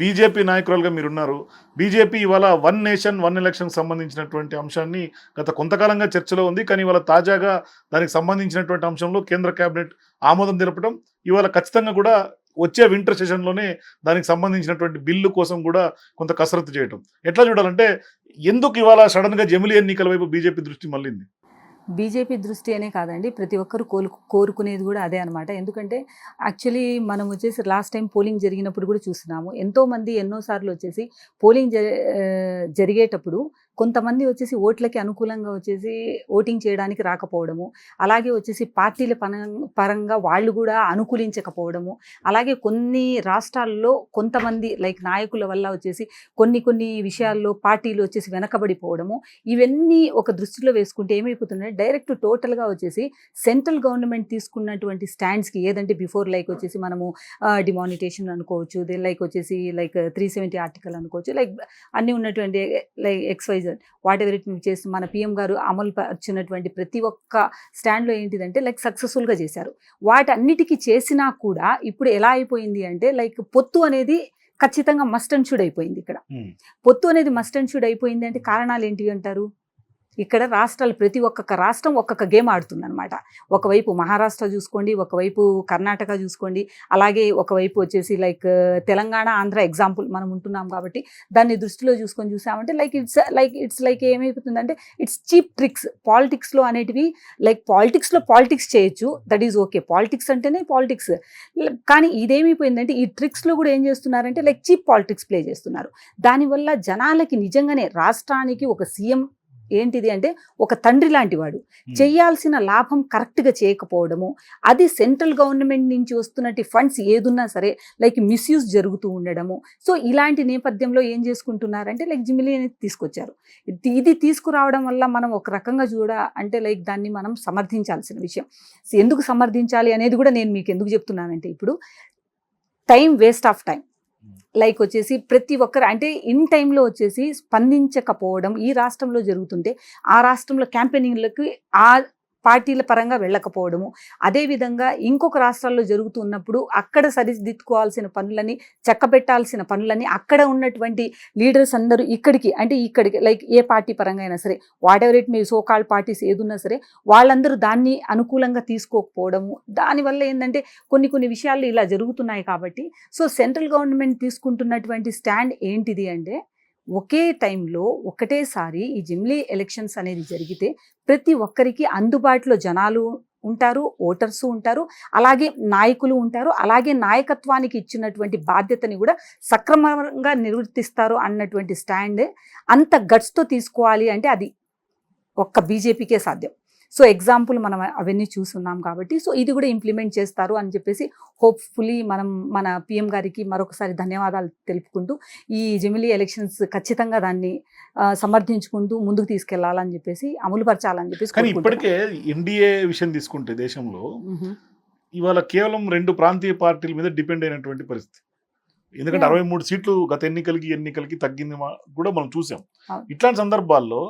BJP నాయకురాలుగా మీరున్నారు. BJP ఇవాళ one nation one election సంబంధించినటువంటి అంశాన్ని గత కొంతకాలంగా చర్చలో ఉంది. కానీ ఇవాళ తాజాగా దానికి సంబంధించినటువంటి అంశంలో కేంద్ర కేబినెట్ ఆమోదం తెలపడం ఇవాళ ఖచ్చితంగా కూడా వచ్చే వింటర్ సెషన్లోనే దానికి సంబంధించినటువంటి బిల్లు కోసం కూడా కొంత కసరత్తు చేయటం. ఎట్లా చూడాలంటే ఎందుకు ఇవాళ సడన్గా జమిలి ఎన్నికల వైపు బీజేపీ దృష్టి మళ్ళింది? బీజేపీ దృష్టి అనే కాదండి ప్రతి ఒక్కరు కోలు కోరుకునేది కూడా అదే అనమాట ఎందుకంటే యాక్చువల్లీ మనం వచ్చేసి లాస్ట్ టైం పోలింగ్ జరిగినప్పుడు కూడా చూస్తున్నాము. ఎంతోమంది ఎన్నోసార్లు వచ్చేసి పోలింగ్ జ జరిగేటప్పుడు కొంతమంది వచ్చేసి ఓట్లకి అనుకూలంగా వచ్చేసి ఓటింగ్ చేయడానికి రాకపోవడము అలాగే వచ్చేసి పార్టీల పన- పరంగా వాళ్ళు కూడా అనుకూలించకపోవడము అలాగే కొన్ని రాష్ట్రాల్లో కొంతమంది లైక్ నాయకుల వల్ల వచ్చేసి కొన్ని కొన్ని విషయాల్లో పార్టీలు వచ్చేసి వెనకబడిపోవడము ఇవన్నీ ఒక దృష్టిలో వేసుకుంటే ఏమైపోతున్నాయి డైరెక్ట్ టోటల్గా వచ్చేసి సెంట్రల్ గవర్నమెంట్ తీసుకున్నటువంటి స్టాండ్స్కి ఏదంటే బిఫోర్ లైక్ వచ్చేసి మనము డిమానిటేషన్ అనుకోవచ్చు దే లైక్ వచ్చేసి లైక్ త్రీ సెవెంటీ ఆర్టికల్ అనుకోవచ్చు లైక్ అన్నీ ఉన్నటువంటి లైక్ ఎక్స్వైజ్ ఎక్స్వైజర్ వాట్ ఎవర్ ఇట్ చేసి మన పిఎం గారు అమలు పరిచినటువంటి ప్రతి ఒక్క స్టాండ్లో ఏంటిదంటే లైక్ సక్సెస్ఫుల్గా చేశారు. వాటన్నిటికీ చేసినా కూడా ఇప్పుడు ఎలా అయిపోయింది అంటే లైక్ పొత్తు అనేది ఖచ్చితంగా మస్ట్ అండ్ షుడ్ అయిపోయింది ఇక్కడ. పొత్తు అనేది మస్ట్ అండ్ షుడ్ అయిపోయింది అంటే కారణాలు ఏంటివి అంటారు? ఇక్కడ రాష్ట్రాలు ప్రతి ఒక్కొక్క రాష్ట్రం ఒక్కొక్క గేమ్ ఆడుతుందనమాట ఒకవైపు మహారాష్ట్ర చూసుకోండి ఒకవైపు కర్ణాటక చూసుకోండి అలాగే ఒకవైపు వచ్చేసి లైక్ తెలంగాణ ఆంధ్ర ఎగ్జాంపుల్ మనం ఉంటున్నాం కాబట్టి దాన్ని దృష్టిలో చూసుకొని చూసామంటే like it's like it's like ఏమైపోతుందంటే ఇట్స్ చీప్ ట్రిక్స్. పాలిటిక్స్లో అనేటివి లైక్ పాలిటిక్స్లో పాలిటిక్స్ చేయొచ్చు దట్ ఈజ్ ఓకే. పాలిటిక్స్ అంటేనే పాలిటిక్స్. కానీ ఇదేమైపోయిందంటే ఈ ట్రిక్స్లో కూడా ఏం చేస్తున్నారంటే లైక్ చీప్ పాలిటిక్స్ ప్లే చేస్తున్నారు. దానివల్ల జనాలకి నిజంగానే రాష్ట్రానికి ఒక సీఎం ఏంటిది అంటే ఒక తండ్రి లాంటి వాడు చేయాల్సిన లాభం కరెక్ట్గా చేయకపోవడము అది సెంట్రల్ గవర్నమెంట్ నుంచి వస్తున్నట్టు ఫండ్స్ ఏదున్నా సరే లైక్ మిస్యూజ్ జరుగుతూ ఉండడము. సో ఇలాంటి నేపథ్యంలో ఏం చేసుకుంటున్నారంటే లైక్ జిమిలీ అనేది తీసుకొచ్చారు. ఇది- తీసుకురావడం వల్ల మనం ఒక రకంగా చూడ అంటే లైక్ దాన్ని మనం సమర్థించాల్సిన విషయం. ఎందుకు సమర్థించాలి అనేది కూడా నేను మీకు ఎందుకు చెప్తున్నానంటే ఇప్పుడు time waste of time. Like వచ్చేసి ప్రతి ఒక్కరు అంటే ఇన్ టైంలో వచ్చేసి స్పందించకపోవడం ఈ రాష్ట్రంలో జరుగుతుంటే ఆ రాష్ట్రంలో క్యాంపెయినింగ్లకి ఆ పార్టీల పరంగా వెళ్ళకపోవడము. అదేవిధంగా ఇంకొక రాష్ట్రాల్లో జరుగుతున్నప్పుడు అక్కడ సరిదిద్దుకోవాల్సిన పనులని చక్కబెట్టాల్సిన పనులని అక్కడ ఉన్నటువంటి లీడర్స్ అందరూ ఇక్కడికి అంటే ఇక్కడికి లైక్ ఏ పార్టీ పరంగా అయినా సరే వాట్ ఎవర్ ఇట్ మీ సోకాల్ పార్టీస్ ఏదున్నా సరే వాళ్ళందరూ దాన్ని అనుకూలంగా తీసుకోకపోవడము. దానివల్ల ఏంటంటే కొన్ని కొన్ని విషయాలు ఇలా జరుగుతున్నాయి కాబట్టి సో సెంట్రల్ గవర్నమెంట్ తీసుకుంటున్నటువంటి స్టాండ్ ఏంటిది అంటే ఒకే టైంలో ఒకటేసారి ఈ జిమ్లీ ఎలక్షన్స్ అనేది జరిగితే ప్రతి ఒక్కరికి అందుబాటులో జనాలు ఉంటారు ఓటర్స్ ఉంటారు అలాగే నాయకులు ఉంటారు అలాగే నాయకత్వానికి ఇచ్చినటువంటి బాధ్యతని కూడా సక్రమంగా నిర్వర్తిస్తారు అన్నటువంటి స్టాండ్ అంత గట్స్తో తీసుకోవాలి అంటే అది ఒక్క బీజేపీకే సాధ్యం. సో ఎగ్జాంపుల్ మనం అవన్నీ చూస్తున్నాం కాబట్టి సో ఇది కూడా ఇంప్లిమెంట్ చేస్తారు అని చెప్పేసి హోప్ఫుల్లీ మనం మన పిఎం గారికి మరొకసారి ధన్యవాదాలు తెలుపుకుంటూ ఈ జమిలీ ఎలక్షన్స్ ఖచ్చితంగా దాన్ని సమర్థించుకుంటూ ముందుకు తీసుకెళ్ళాలని చెప్పేసి అమలుపరచాలని చెప్పేసి కానీ. ఇప్పటికే ఎన్డీఏ విషయం తీసుకుంటే దేశంలో. ఇవాళ కేవలం రెండు ప్రాంతీయ పార్టీల మీద డిపెండ్ అయినటువంటి పరిస్థితి ఎందుకంటే. అరవై మూడు సీట్లు గత ఎన్నికలకి ఎన్నికలకి తగ్గింది కూడా మనం చూసాం. ఇట్లాంటి సందర్భాల్లో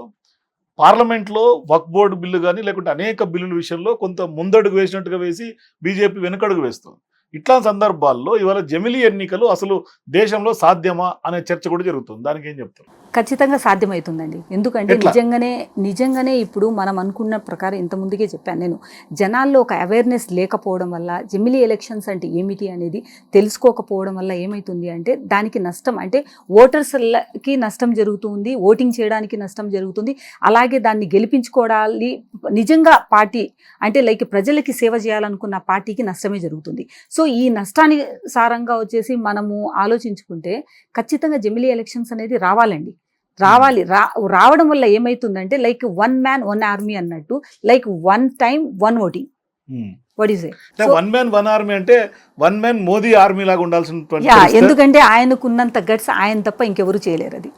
పార్లమెంట్లో వక్ బోర్డు బిల్లు కానీ లేకుంటే అనేక బిల్లుల విషయంలో కొంత ముందడుగు వేసినట్టుగా వేసి బీజేపీ వెనుకడుగు వేస్తుంది. ఇట్లాంటి సందర్భాల్లో ఇవాళ జమిలీ ఎన్నికలు అసలు దేశంలో సాధ్యమా అనే చర్చ కూడా జరుగుతుంది. దానికి ఏం చెప్తారు? ఖచ్చితంగా సాధ్యమవుతుందండి ఎందుకంటే? నిజంగానే నిజంగానే ఇప్పుడు మనం అనుకున్న ప్రకారం ఇంత ముందుకే చెప్పాను నేను. జనాల్లో ఒక అవేర్నెస్ లేకపోవడం వల్ల జమిలీ ఎలక్షన్స్ అంటే ఏమిటి అనేది తెలుసుకోకపోవడం వల్ల ఏమవుతుంది అంటే దానికి నష్టం అంటే ఓటర్స్కి నష్టం జరుగుతుంది ఓటింగ్ చేయడానికి నష్టం జరుగుతుంది. అలాగే దాన్ని గెలిపించుకోవడాలి నిజంగా పార్టీ అంటే లైక్ ప్రజలకి సేవ చేయాలనుకున్న పార్టీకి నష్టమే జరుగుతుంది. సో ఈ నష్టాన్ని సారంగా వచ్చేసి మనము ఆలోచించుకుంటే ఖచ్చితంగా జమిలీ ఎలక్షన్స్ అనేది రావాలండి. రావాలి. రా రావడం వల్ల ఏమైతుందంటే like one man one army అన్నట్టు like one time one voting what is So- one man one army అంటే వన్ మ్యాన్ మోదీ ఆర్మీ లాగా ఉండాల్సినటువంటి. ఎందుకంటే ఆయనకున్నంత గట్స్ ఆయన తప్ప ఇంకెవరు చేయలేరు అది.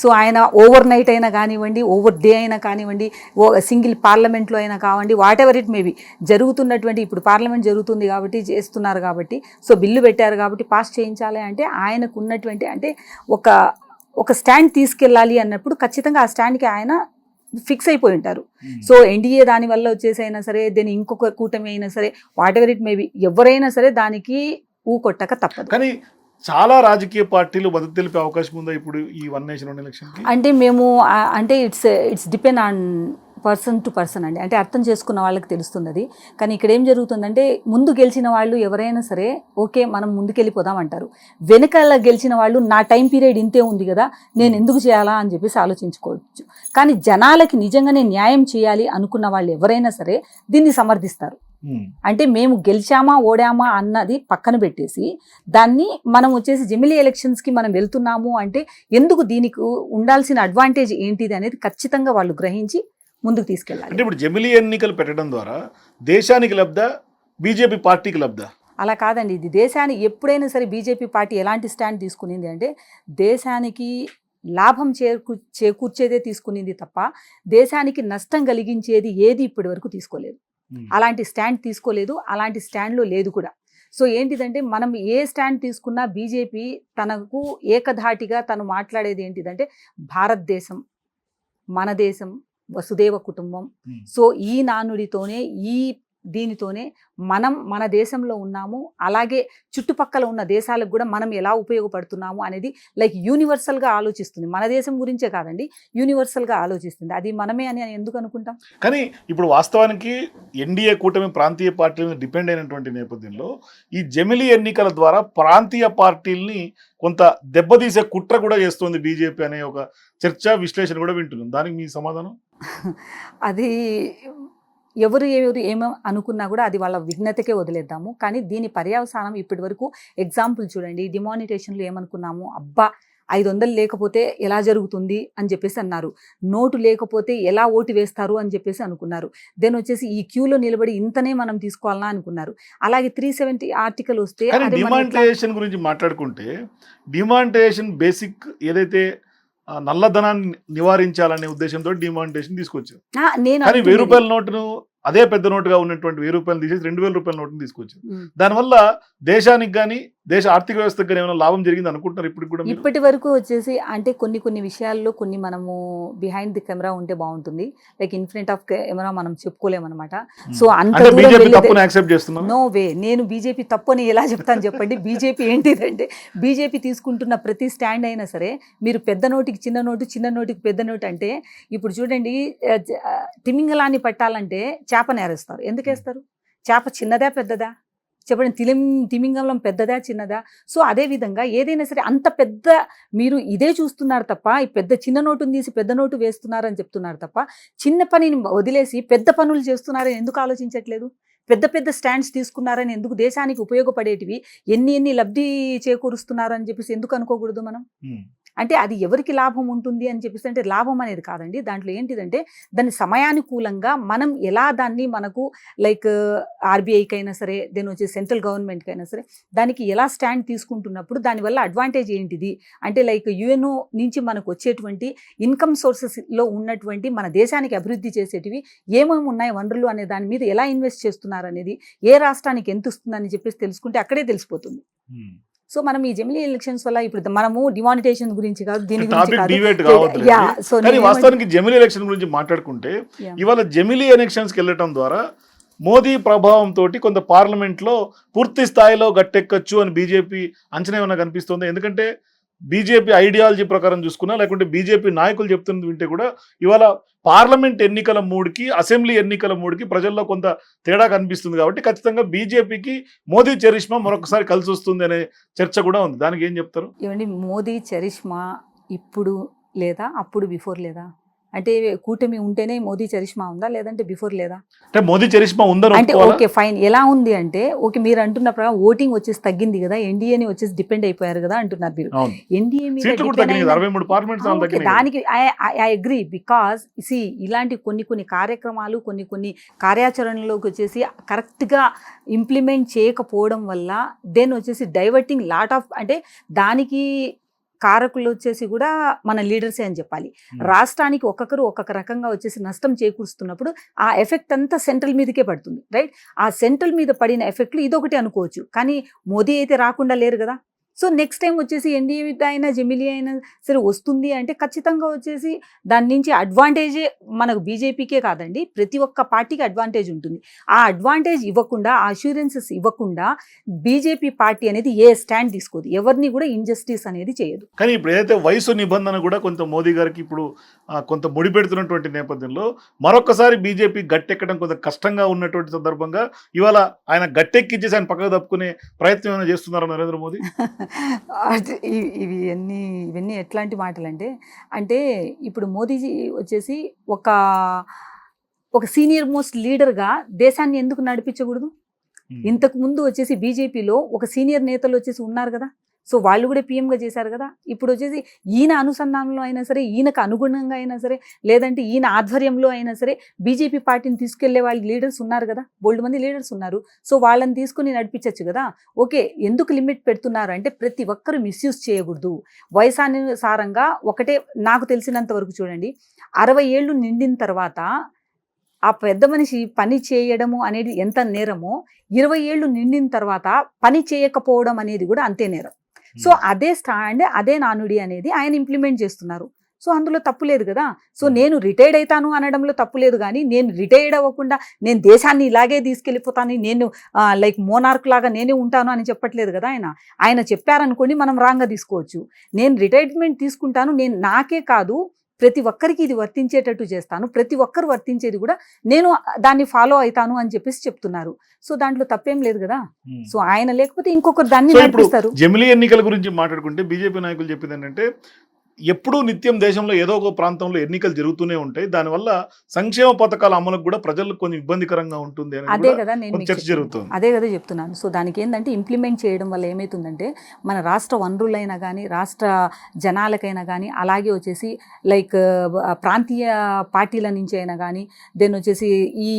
సో ఆయన ఓవర్ నైట్ అయినా కానివ్వండి ఓవర్ డే అయినా కానివ్వండి ఓ సింగిల్ పార్లమెంట్లో అయినా కావండి వాట్ ఎవర్ ఇట్ మేబీ జరుగుతున్నటువంటి ఇప్పుడు పార్లమెంట్ జరుగుతుంది కాబట్టి చేస్తున్నారు కాబట్టి సో బిల్లు పెట్టారు కాబట్టి పాస్ చేయించాలి అంటే ఆయనకు ఉన్నటువంటి అంటే ఒక ఒక స్టాండ్ తీసుకెళ్ళాలి అన్నప్పుడు ఖచ్చితంగా ఆ స్టాండ్కి ఆయన ఫిక్స్ అయిపోయి ఉంటారు. ఉమ్. సో ఎన్డీఏ దాని వల్ల వచ్చేసి అయినా సరే దీని ఇంకొక కూటమి అయినా సరే వాట్ ఎవర్ ఇట్ మేబీ ఎవరైనా సరే దానికి ఊ కొట్టక తప్పదు. కానీ చాలా రాజకీయ పార్టీలు మద్దతు తెలిపే అవకాశం ఉందా ఇప్పుడు ఈ వన్ నేషన్ ఎలక్షన్ అంటే మేము అంటే it's it's depend on person to person అండి. అంటే అర్థం చేసుకున్న వాళ్ళకి తెలుస్తుంది అది కానీ ఇక్కడ ఏం జరుగుతుందంటే ముందు గెలిచిన వాళ్ళు ఎవరైనా సరే ఓకే మనం ముందుకెళ్ళిపోదాం అంటారు. వెనకాల గెలిచిన వాళ్ళు నా టైం పీరియడ్ ఇంతే ఉంది కదా నేను ఎందుకు చేయాలా అని చెప్పేసి ఆలోచించుకోవచ్చు. కానీ జనాలకి నిజంగానే న్యాయం చేయాలి అనుకున్న వాళ్ళు ఎవరైనా సరే దీన్ని సమర్థిస్తారు. అంటే మేము గెలిచామా ఓడామా అన్నది పక్కన పెట్టేసి దాన్ని మనం వచ్చేసి జమిలీ ఎలక్షన్స్కి మనం వెళ్తున్నాము అంటే ఎందుకు దీనికి ఉండాల్సిన అడ్వాంటేజ్ ఏంటిది అనేది ఖచ్చితంగా వాళ్ళు గ్రహించి ముందుకు అంటే తీసుకెళ్ళాలి ఇప్పుడు జమిలీ ఎన్నికలు పెట్టడం ద్వారా దేశానికి లబ్ధ బీజేపీ పార్టీకి లబ్ధ? అలా కాదండి. ఇది దేశానికి ఎప్పుడైనా సరే బీజేపీ పార్టీ ఎలాంటి స్టాండ్ తీసుకునింది అంటే దేశానికి లాభం చేకూ చేకూర్చేదే తీసుకునింది తప్ప దేశానికి నష్టం కలిగించేది ఏది ఇప్పటి వరకు తీసుకోలేదు. అలాంటి స్టాండ్ తీసుకోలేదు అలాంటి స్టాండ్లో లేదు కూడా. సో ఏంటిదంటే మనం ఏ స్టాండ్ తీసుకున్నా బీజేపీ తనకు ఏకధాటిగా తను మాట్లాడేది ఏంటిదంటే భారతదేశం మన దేశం వసుదేవ కుటుంబం. సో ఈ నానుడితోనే ఈ దీనితోనే మనం మన దేశంలో ఉన్నాము. అలాగే చుట్టుపక్కల ఉన్న దేశాలకు కూడా మనం ఎలా ఉపయోగపడుతున్నాము అనేది లైక్ యూనివర్సల్గా ఆలోచిస్తుంది. మన దేశం గురించే కాదండి యూనివర్సల్గా ఆలోచిస్తుంది. అది మనమే అని ఎందుకు అనుకుంటాం? కానీ ఇప్పుడు వాస్తవానికి ఎన్డీఏ కూటమి ప్రాంతీయ పార్టీల మీద డిపెండ్ అయినటువంటి నేపథ్యంలో ఈ జమిలీ ఎన్నికల ద్వారా ప్రాంతీయ పార్టీల్ని కొంత దెబ్బతీసే కుట్ర కూడా చేస్తుంది బీజేపీ అనే ఒక చర్చ విశ్లేషణ కూడా వింటున్నాం. దానికి మీ సమాధానం? అది ఎవరు ఎవరు ఏమో అనుకున్నా కూడా అది వాళ్ళ విఘ్నతకే వదిలేద్దాము. కానీ దీని పర్యవసానం ఇప్పటి వరకు ఎగ్జాంపుల్ చూడండి. డిమానిటేషన్లో ఏమనుకున్నాము? అబ్బా ఐదు వందలు లేకపోతే ఎలా జరుగుతుంది అని చెప్పేసి అన్నారు. నోటు లేకపోతే ఎలా ఓటు వేస్తారు అని చెప్పేసి అనుకున్నారు. దెన్ వచ్చేసి ఈ క్యూలో నిలబడి ఇంతనే మనం తీసుకోవాలనా అనుకున్నారు. అలాగే త్రీ సెవెంటీ ఆర్టికల్ వస్తే డిమానిటైజేషన్ గురించి మాట్లాడుకుంటే డిమానిటైజేషన్ బేసిక్ ఏదైతే నల్లధనాన్ని నివారించాలనే ఉద్దేశంతో డిమానిటైజేషన్ తీసుకొచ్చారు. నేను కానీ వెయ్యి రూపాయల నోటును అదే పెద్ద నోటుగా ఉన్నటువంటి వెయ్యి రూపాయలు తీసేసి రెండు వేల రూపాయల నోటును తీసుకొచ్చారు. దానివల్ల దేశానికి కానీ దేశ ఆర్థిక వ్యవస్థకు ఏమైనా లాభం జరిగింది అనుకుంటున్నారు ఇప్పుడు కూడా? ఇప్పటి వరకు వచ్చేసి అంటే కొన్ని కొన్ని విషయాల్లో కొన్ని మనము బిహైండ్ ది కెమెరా ఉంటే బాగుంటుంది. Like in front of camera మనం చెప్పుకోలేమన్నమాట. సో అంత యాక్సెప్ట్ చేస్తున్నారు నో వే నేను బీజేపీ తప్పు అని ఎలా చెప్తాను చెప్పండి? బీజేపీ ఏంటిదంటే బీజేపీ తీసుకుంటున్న ప్రతి స్టాండ్ అయినా సరే మీరు పెద్ద నోటికి చిన్న నోటు చిన్న నోటికి పెద్ద నోటు అంటే ఇప్పుడు చూడండి తిమింగలాన్ని పట్టాలంటే చేప నేరేస్తారు ఎందుకు వేస్తారు చేప చిన్నదా పెద్దదా? చెప్పండి తిలిం తిమింగలం పెద్దదా చిన్నదా? సో అదే విధంగా ఏదైనా సరే అంత పెద్ద మీరు ఇదే చూస్తున్నారు తప్ప ఈ పెద్ద చిన్న నోటుని తీసి పెద్ద నోటు వేస్తున్నారని చెప్తున్నారు తప్ప చిన్న పనిని వదిలేసి పెద్ద పనులు చేస్తున్నారని ఎందుకు ఆలోచించట్లేదు? పెద్ద పెద్ద స్టాండ్స్ తీసుకున్నారని ఎందుకు దేశానికి ఉపయోగపడేటివి? ఎన్ని ఎన్ని లబ్ధి చేకూరుస్తున్నారని చెప్పేసి ఎందుకు అనుకోకూడదు మనం? అంటే అది ఎవరికి లాభం ఉంటుంది అని చెప్పేసి అంటే లాభం అనేది కాదండి. దాంట్లో ఏంటిదంటే దాని సమయానుకూలంగా మనం ఎలా దాన్ని మనకు లైక్ ఆర్బీఐకి అయినా సరే దెన్ వచ్చి సెంట్రల్ గవర్నమెంట్కి అయినా సరే దానికి ఎలా స్టాండ్ తీసుకుంటున్నప్పుడు దానివల్ల అడ్వాంటేజ్ ఏంటిది? అంటే లైక్ యుఎన్ఓ నుంచి మనకు వచ్చేటువంటి ఇన్కమ్ సోర్సెస్లో ఉన్నటువంటి మన దేశానికి అభివృద్ధి చేసేటివి ఏమేమి ఉన్నాయి వనరులు అనే దాని మీద ఎలా ఇన్వెస్ట్ చేస్తున్నారు అనేది ఏ రాష్ట్రానికి ఎంత వస్తుందని చెప్పేసి తెలుసుకుంటే అక్కడే తెలిసిపోతుంది. సో మనం ఈ జమిలీ ఎలక్షన్స్ వల్ల ఇప్పుడు మనము డిమానిటేషన్ గురించి కాదు దీని గురించి వాస్తవానికి జమిలీ ఎలక్షన్ గురించి మాట్లాడుకుంటే ఇవాళ జమిలీ ఎలక్షన్స్కి వెళ్ళటం ద్వారా మోదీ ప్రభావంతో కొంత పార్లమెంట్లో పూర్తి స్థాయిలో గట్టెక్కచ్చు అని బీజేపీ అంచనా ఏమైనా కనిపిస్తుంది? ఎందుకంటే బీజేపీ ఐడియాలజీ ప్రకారం చూసుకున్నా లేకుంటే బీజేపీ నాయకులు చెప్తున్నది వింటే కూడా ఇవాళ పార్లమెంట్ ఎన్నికల మూడుకి అసెంబ్లీ ఎన్నికల మూడుకి ప్రజల్లో కొంత తేడా కనిపిస్తుంది కాబట్టి ఖచ్చితంగా బీజేపీకి మోదీ చరిష్మా మరొకసారి కలిసి వస్తుంది అనే చర్చ కూడా ఉంది. దానికి ఏం చెప్తారు? ఏమండి మోదీ చరిష్మా ఇప్పుడు లేదా అప్పుడు బిఫోర్ లేదా? అంటే కూటమి ఉంటేనే మోదీ చరిష్మా ఉందా? లేదంటే బిఫోర్ లేదా? అంటే మోదీ చరిష్మా ఉందని అంటే? Okay fine. ఎలా ఉంది అంటే ఓకే మీరు అంటున్న ప్రకారం ఓటింగ్ వచ్చేసి తగ్గింది కదా ఎన్డీఏని వచ్చేసి డిపెండ్ అయిపోయారు కదా అంటున్నారు మీరు. ఎన్డీఏ మీద దానికి ఐ అగ్రి బికాస్ సి ఇలాంటి కొన్ని కొన్ని కార్యక్రమాలు కొన్ని కొన్ని కార్యాచరణలోకి వచ్చేసి కరెక్ట్గా ఇంప్లిమెంట్ చేయకపోవడం వల్ల దెన్ వచ్చేసి డైవర్టింగ్ లాట్ ఆఫ్ అంటే దానికి కారకులు వచ్చేసి కూడా మన లీడర్సే అని చెప్పాలి. రాష్ట్రానికి ఒక్కొక్కరు ఒక్కొక్క రకంగా వచ్చేసి నష్టం చేకూరుస్తున్నప్పుడు ఆ ఎఫెక్ట్ అంతా సెంట్రల్ మీదకే పడుతుంది రైట్? ఆ సెంట్రల్ మీద పడిన ఎఫెక్ట్లు ఇదొకటి అనుకోవచ్చు. కానీ మోదీ అయితే రాకుండా లేరు కదా. సో నెక్స్ట్ టైం వచ్చేసి ఎన్డీఏ అయినా జమిలీ అయినా సరే వస్తుంది అంటే ఖచ్చితంగా వచ్చేసి దాని నుంచి అడ్వాంటేజే మనకు బీజేపీకే కాదండి. ప్రతి ఒక్క పార్టీకి అడ్వాంటేజ్ ఉంటుంది. ఆ అడ్వాంటేజ్ ఇవ్వకుండా ఆ అష్యూరెన్సెస్ ఇవ్వకుండా బీజేపీ పార్టీ అనేది ఏ స్టాండ్ తీసుకోదు. ఎవరిని కూడా ఇంజస్టిస్ అనేది చేయదు. కానీ ఇప్పుడు ఏదైతే వయసు నిబంధన కూడా కొంత మోదీ గారికి ఇప్పుడు కొంత ముడిపెడుతున్నటువంటి నేపథ్యంలో మరొకసారి బీజేపీ గట్టెక్కడం కొంత కష్టంగా ఉన్నటువంటి సందర్భంగా ఇవాళ ఆయన గట్టెక్కించేసి ఆయన పక్కకు తప్పుకునే ప్రయత్నం ఏమైనా చేస్తున్నారు నరేంద్ర మోదీ? అది ఇవి ఇవన్నీ ఇవన్నీ ఎట్లాంటి మాటలు అంటే అంటే ఇప్పుడు మోదీజీ వచ్చేసి ఒక ఒక సీనియర్ మోస్ట్ లీడర్గా దేశాన్ని ఎందుకు నడిపించకూడదు? ఇంతకు ముందు వచ్చేసి బీజేపీలో ఒక సీనియర్ నేతలు వచ్చేసి ఉన్నారు కదా? సో వాళ్ళు కూడా పీఎంగా చేశారు కదా. ఇప్పుడు వచ్చేసి ఈయన అనుసంధానంలో అయినా సరే ఈయనకు అనుగుణంగా అయినా సరే లేదంటే ఈయన ఆధ్వర్యంలో అయినా సరే బీజేపీ పార్టీని తీసుకెళ్ళే వాళ్ళు లీడర్స్ ఉన్నారు కదా. బోల్డ్ మంది లీడర్స్ ఉన్నారు. సో వాళ్ళని తీసుకుని నడిపించవచ్చు కదా. ఓకే ఎందుకు లిమిట్ పెడుతున్నారు? అంటే ప్రతి ఒక్కరు మిస్యూజ్ చేయకూడదు. వయసానుసారంగా ఒకటే నాకు తెలిసినంత వరకు చూడండి. అరవై ఏళ్ళు నిండిన తర్వాత ఆ పెద్ద మనిషి పని చేయడము అనేది ఎంత నేరమో ఇరవై ఏళ్ళు నిండిన తర్వాత పని చేయకపోవడం అనేది కూడా అంతే నేరం. సో అదే స్టాండ్ అదే నానుడి అనేది ఆయన ఇంప్లిమెంట్ చేస్తున్నారు. సో అందులో తప్పు లేదు కదా? సో నేను రిటైర్డ్ అవుతాను అనడంలో తప్పు లేదు కానీ నేను రిటైర్డ్ అవ్వకుండా నేను దేశాన్ని ఇలాగే తీసుకెళ్ళిపోతాను నేను లైక్ మోనార్క్ లాగా నేనే ఉంటాను అని చెప్పట్లేదు కదా ఆయన? ఆయన చెప్పారనుకోండి మనం రాంగ్గా తీసుకోవచ్చు. నేను రిటైర్మెంట్ తీసుకుంటాను నేను నాకే కాదు ప్రతి ఒక్కరికి ఇది వర్తించేటట్టు చేస్తాను. ప్రతి ఒక్కరు వర్తించేది కూడా నేను దాన్ని ఫాలో అవుతాను అని చెప్పేసి చెప్తున్నారు. సో దాంట్లో తప్పేం లేదు కదా. సో ఆయన లేకపోతే ఇంకొకరు దాన్ని నడిపిస్తారు. జమిలీ ఎన్నికల గురించి మాట్లాడుకుంటే బీజేపీ నాయకులు చెప్పింది ఏంటంటే ఎప్పుడూ నిత్యం దేశంలో ఏదో ఒక ప్రాంతంలో ఎన్నికలు జరుగుతూనే ఉంటాయి. దానివల్ల సంక్షేమ పథకాల అమలుకు కూడా ప్రజలకు కొంచెం ఇబ్బందికరంగా ఉంటుంది అదే కదా నేను చర్చ. జరుగుతుంది. అదే కదా చెప్తున్నాను. సో దానికి ఏంటంటే ఇంప్లిమెంట్ చేయడం వల్ల ఏమవుతుందంటే మన రాష్ట్ర వనరులైనా కానీ రాష్ట్ర జనాలకైనా కానీ అలాగే వచ్చేసి లైక్ ప్రాంతీయ పార్టీల నుంచి అయినా కానీ దెన్ వచ్చేసి ఈ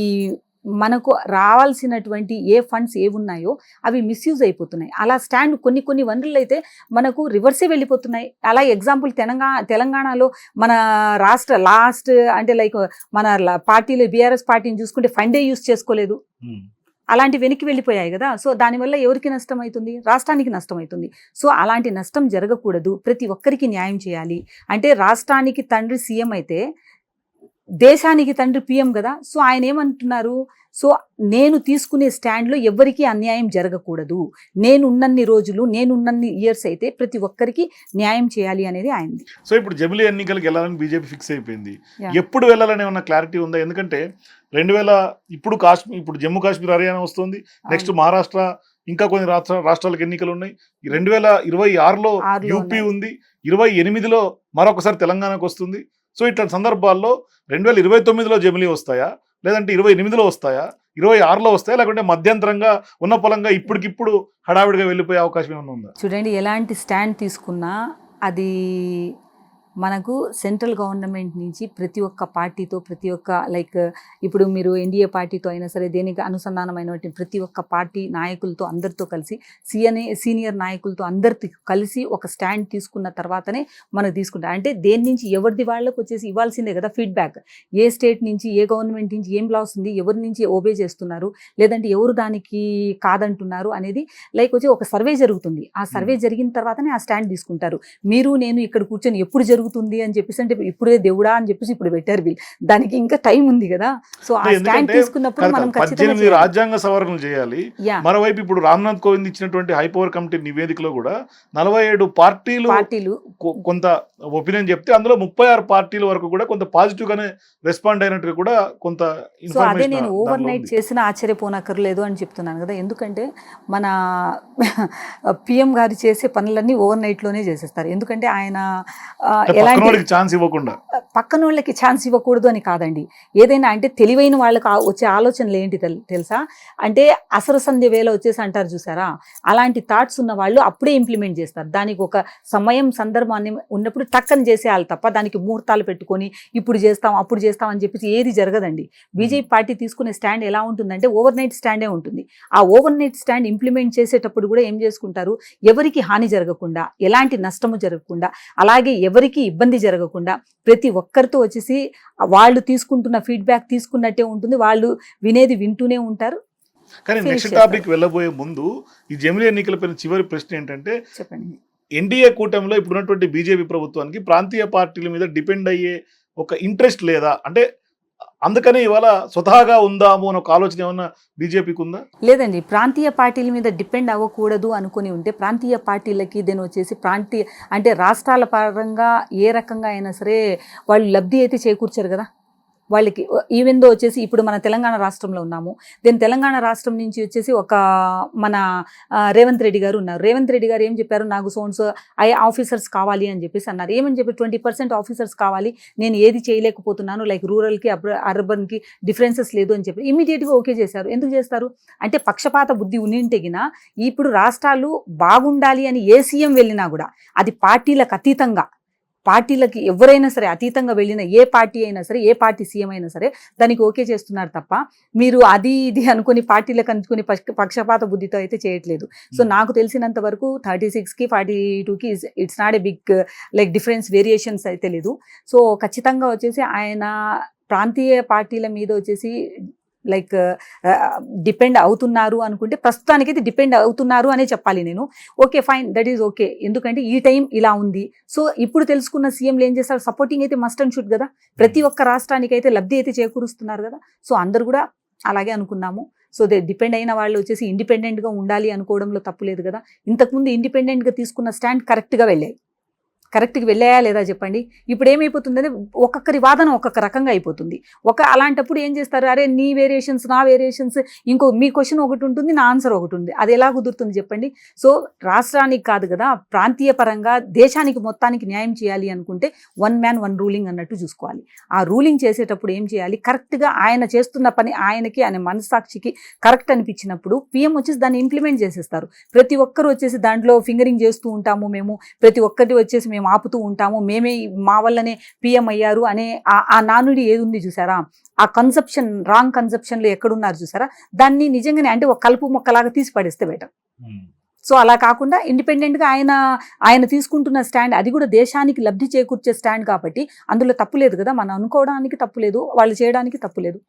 మనకు రావాల్సినటువంటి ఏ ఫండ్స్ ఏ ఉన్నాయో అవి మిస్యూజ్ అయిపోతున్నాయి. అలా స్టాండ్ కొన్ని కొన్ని వనరులు అయితే మనకు రివర్సే వెళ్ళిపోతున్నాయి. అలా ఎగ్జాంపుల్ తెలంగాణ తెలంగాణలో మన రాష్ట్ర లాస్ట్ అంటే లైక్ మన పార్టీలు బీఆర్ఎస్ పార్టీని చూసుకుంటే ఫండే యూస్ చేసుకోలేదు. ఉమ్. అలాంటి వెనక్కి వెళ్ళిపోయాయి కదా. సో దానివల్ల ఎవరికి నష్టం అవుతుంది? రాష్ట్రానికి నష్టం అవుతుంది. సో అలాంటి నష్టం జరగకూడదు. ప్రతి ఒక్కరికి న్యాయం చేయాలి. అంటే రాష్ట్రానికి తండ్రి సీఎం అయితే దేశానికి తండ్రి పిఎం కదా. సో ఆయన ఏమంటున్నారు? సో నేను తీసుకునే స్టాండ్లో ఎవరికీ అన్యాయం జరగకూడదు. నేను ఉన్నన్ని రోజులు నేను ఉన్నన్ని ఇయర్స్ అయితే ప్రతి ఒక్కరికి న్యాయం చేయాలి అనేది ఆయనది. సో ఇప్పుడు జమిలీ ఎన్నికలకు వెళ్ళాలని బీజేపీ ఫిక్స్ అయిపోయింది. ఎప్పుడు వెళ్ళాలని ఏమన్నా క్లారిటీ ఉందా? ఎందుకంటే రెండు వేల ఇప్పుడు కాశ్మీర్ ఇప్పుడు జమ్మూ కాశ్మీర్ హర్యానా వస్తుంది. నెక్స్ట్ మహారాష్ట్ర ఇంకా కొన్ని రాష్ట్ర రాష్ట్రాలకు ఎన్నికలు ఉన్నాయి. రెండు వేల ఇరవై ఆరులో యూపీ. ఉంది. ఇరవై ఎనిమిదిలో మరొకసారి తెలంగాణకు వస్తుంది. సో ఇట్లాంటి సందర్భాల్లో రెండు వేల ఇరవై తొమ్మిదిలో జమిలీ వస్తాయా? లేదంటే ఇరవై ఎనిమిదిలో వస్తాయా? ఇరవై ఆరులో వస్తాయా? లేకుంటే మధ్యంతరంగా ఉన్న పొలంగా ఇప్పటికిప్పుడు హడావిడిగా వెళ్ళిపోయే అవకాశం ఏమైనా ఉందా? చూడండి ఎలాంటి స్టాండ్ తీసుకున్నా అది మనకు సెంట్రల్ గవర్నమెంట్ నుంచి ప్రతి ఒక్క పార్టీతో ప్రతి ఒక్క లైక్ ఇప్పుడు మీరు ఎన్డీఏ పార్టీతో అయినా సరే దేనికి అనుసంధానమైనటువంటి ప్రతి ఒక్క పార్టీ నాయకులతో అందరితో కలిసి సీఎన్ఏ సీనియర్ నాయకులతో అందరితో కలిసి ఒక స్టాండ్ తీసుకున్న తర్వాతనే మనం తీసుకుంటాం. అంటే దేని నుంచి? ఎవరిది వాళ్ళకు వచ్చేసి ఇవ్వాల్సిందే కదా ఫీడ్బ్యాక్. ఏ స్టేట్ నుంచి ఏ గవర్నమెంట్ నుంచి ఏం లాస్ ఉంది ఎవరి నుంచి ఓబే చేస్తున్నారు లేదంటే ఎవరు దానికి కాదంటున్నారు అనేది లైక్ వచ్చి ఒక సర్వే జరుగుతుంది. ఆ సర్వే జరిగిన తర్వాతనే ఆ స్టాండ్ తీసుకుంటారు. మీరు నేను ఇక్కడ కూర్చొని ఎప్పుడు జరుగుతుంది? అని చెప్పేసి అంటే ఇప్పుడే దేవుడా అని చెప్పేసి ఇప్పుడు పెట్టారు వీళ్ళు. దానికి ఇంకా టైం ఉంది కదా. సో ఆ స్టాండ్ తీసుకున్నప్పుడు మనం ఖచ్చితంగా పద్దెనిమిది. రాజ్యాంగ సవరణలు చేయాలి. మరోవైపు ఇప్పుడు రామ్నాథ్ కోవింద్ ఇచ్చినటువంటి హై పవర్ కమిటీ నివేదికలో కూడా నలభై ఏడు పార్టీలు పార్టీలు. కొంత ఒపీనియన్ చెప్తే అందులో ముప్పై ఆరు పార్టీల వరకు కూడా కొంత పాజిటివ్ గానే రెస్పాండ్ అయినట్టుగా కూడా కొంత సో అదే నేను ఓవర్ నైట్. చేసిన ఆశ్చర్యపోనక్కర్లేదు అని చెప్తున్నాను కదా. ఎందుకంటే మన పిఎం గారు చేసే పనులన్నీ ఓవర్ నైట్లోనే చేసేస్తారు. ఎందుకంటే ఆయన ఎలాంటి ఛాన్స్ ఇవ్వకుండా. పక్కన వాళ్ళకి ఛాన్స్ ఇవ్వకూడదు అని కాదండి. ఏదైనా అంటే తెలివైన వాళ్ళకి వచ్చే ఆలోచనలు ఏంటి తెల్- తెలుసా? అంటే అసర సంధ్య వేళ వచ్చేసి అంటారు చూసారా? అలాంటి థాట్స్ ఉన్న వాళ్ళు అప్పుడే ఇంప్లిమెంట్ చేస్తారు. దానికి ఒక సమయం సందర్భాన్ని ఉన్నప్పుడు టక్కని చేసేయాలి తప్ప దానికి ముహూర్తాలు పెట్టుకొని ఇప్పుడు చేస్తాం అప్పుడు చేస్తాం అని చెప్పేసి ఏది జరగదండి. బీజేపీ పార్టీ తీసుకునే స్టాండ్ ఎలా ఉంటుందంటే ఓవర్ నైట్ స్టాండే ఉంటుంది. ఆ ఓవర్ నైట్ స్టాండ్ ఇంప్లిమెంట్ చేసేటప్పుడు కూడా ఏం చేసుకుంటారు? ఎవరికి హాని జరగకుండా ఎలాంటి నష్టము జరగకుండా అలాగే ఎవరికి ఇబ్బంది జరగకుండా ప్రతి ఒక్కరితో వచ్చేసి వాళ్ళు తీసుకుంటున్న ఫీడ్బ్యాక్ తీసుకున్నట్టే ఉంటుంది. వాళ్ళు వినేది వింటూనే ఉంటారు. కానీ నెక్స్ట్. టాపిక్ వెళ్ళబోయే ముందు ఈ జమిలీ ఎన్నికలపైన చివరి ప్రశ్న ఏంటంటే చెప్పండి. ఎన్డీఏ కూటమిలో ఇప్పుడున్నటువంటి బీజేపీ ప్రభుత్వానికి ప్రాంతీయ పార్టీల మీద డిపెండ్ అయ్యే ఒక ఇంట్రెస్ట్ లేదా? అంటే అందుకనే ఇవాళ స్వతహాగా ఉందాము అని ఒక ఆలోచన ఏమన్నా బీజేపీకి ఉందా లేదండి ప్రాంతీయ పార్టీల మీద డిపెండ్ అవ్వకూడదు అనుకుని ఉంటే ప్రాంతీయ పార్టీలకి దీని వచ్చేసి ప్రాంతీయ అంటే రాష్ట్రాల పరంగా ఏ రకంగా అయినా సరే వాళ్ళు లబ్ధి అయితే చేకూర్చారు కదా. వాళ్ళకి ఈవెన్ దో వచ్చేసి ఇప్పుడు మన తెలంగాణ రాష్ట్రంలో ఉన్నాము దెన్ తెలంగాణ రాష్ట్రం నుంచి వచ్చేసి ఒక మన రేవంత్ రెడ్డి గారు ఉన్నారు. రేవంత్ రెడ్డి గారు ఏం చెప్పారు? నాకు సోన్స్ ఐ ఆఫీసర్స్ కావాలి అని చెప్పేసి అన్నారు. ఏమని చెప్పి ట్వంటీ పర్సెంట్ ఆఫీసర్స్ కావాలి నేను ఏది చేయలేకపోతున్నాను లైక్ రూరల్కి అర్బన్కి డిఫరెన్సెస్ లేదు అని చెప్పి ఇమీడియట్గా ఓకే చేశారు. ఎందుకు చేస్తారు? అంటే పక్షపాత బుద్ధి ఉన్నింటిగిన ఇప్పుడు రాష్ట్రాలు బాగుండాలి అని ఏ సీఎం వెళ్ళినా కూడా అది పార్టీలకు అతీతంగా పార్టీలకి ఎవరైనా సరే అతీతంగా వెళ్ళిన ఏ పార్టీ అయినా సరే ఏ పార్టీ సీఎం అయినా సరే దానికి ఓకే చేస్తున్నారు తప్ప మీరు అది ఇది అనుకుని పార్టీలకు అనుకుని పక్ష- పక్షపాత బుద్ధితో అయితే చేయట్లేదు. సో నాకు తెలిసినంత వరకు థర్టీ సిక్స్కి ఫార్టీ టూకి it's not a big like difference variations అయితే లేదు. సో ఖచ్చితంగా వచ్చేసి ఆయన ప్రాంతీయ పార్టీల మీద వచ్చేసి లైక్ డిపెండ్ అవుతున్నారు అనుకుంటే ప్రస్తుతానికైతే డిపెండ్ అవుతున్నారు అనే చెప్పాలి నేను. Okay fine that is okay. ఎందుకంటే ఈ టైం ఇలా ఉంది. సో ఇప్పుడు తెలుసుకున్న సీఎంలు ఏం చేస్తారు? సపోర్టింగ్ అయితే మస్ట్ అండ్ షుడ్ కదా? ప్రతి ఒక్క రాష్ట్రానికి అయితే లబ్ధి అయితే చేకూరుస్తున్నారు కదా? సో అందరు కూడా అలాగే అనుకున్నాము. సో దే డిపెండ్ అయిన వాళ్ళు వచ్చేసి ఇండిపెండెంట్గా ఉండాలి అనుకోవడంలో తప్పు లేదు కదా? ఇంతకుముందు ఇండిపెండెంట్గా తీసుకున్న స్టాండ్ కరెక్ట్గా వెళ్ళాయి. కరెక్ట్గా వెళ్ళాయా లేదా చెప్పండి. ఇప్పుడు ఏమైపోతుందంటే ఒక్కొక్కరి వాదన ఒక్కొక్క రకంగా అయిపోతుంది. ఒక అలాంటప్పుడు ఏం చేస్తారు? అరే నీ వేరియేషన్స్ నా వేరియేషన్స్ ఇంకో మీ క్వశ్చన్ ఒకటి ఉంటుంది నా ఆన్సర్ ఒకటి ఉంది. అది ఎలా కుదురుతుంది చెప్పండి. సో రాష్ట్రానికి కాదు కదా ప్రాంతీయ పరంగా దేశానికి మొత్తానికి న్యాయం చేయాలి అనుకుంటే వన్ మ్యాన్ వన్ రూలింగ్ అన్నట్టు చూసుకోవాలి. ఆ రూలింగ్ చేసేటప్పుడు ఏం చేయాలి? కరెక్ట్గా ఆయన చేస్తున్న పని ఆయనకి ఆయన మనస్సాక్షికి కరెక్ట్ అనిపించినప్పుడు పిఎం వచ్చేసి దాన్ని ఇంప్లిమెంట్ చేసేస్తారు. ప్రతి ఒక్కరు వచ్చేసి దాంట్లో ఫింగరింగ్ చేస్తూ ఉంటాము మేము. ప్రతి ఒక్కటి వచ్చేసి మేము ఆపుతూ ఉంటాము మేమే మా వల్లనే పిఎం అయ్యారు అనే ఆ- నానుడి ఏది ఉంది చూసారా? ఆ కన్సెప్షన్ రాంగ్ కన్సెప్షన్లో ఎక్కడున్నారు చూసారా? దాన్ని నిజంగానే అంటే ఒక కలుపు మొక్కలాగా తీసి పడేస్తే బెటర్ సో అలా కాకుండా ఇండిపెండెంట్గా ఆయన ఆయన తీసుకుంటున్న స్టాండ్ అది కూడా దేశానికి లబ్ధి చేకూర్చే స్టాండ్ కాబట్టి అందులో తప్పు లేదు కదా? మనం అనుకోవడానికి తప్పు లేదు వాళ్ళు చేయడానికి తప్పు లేదు.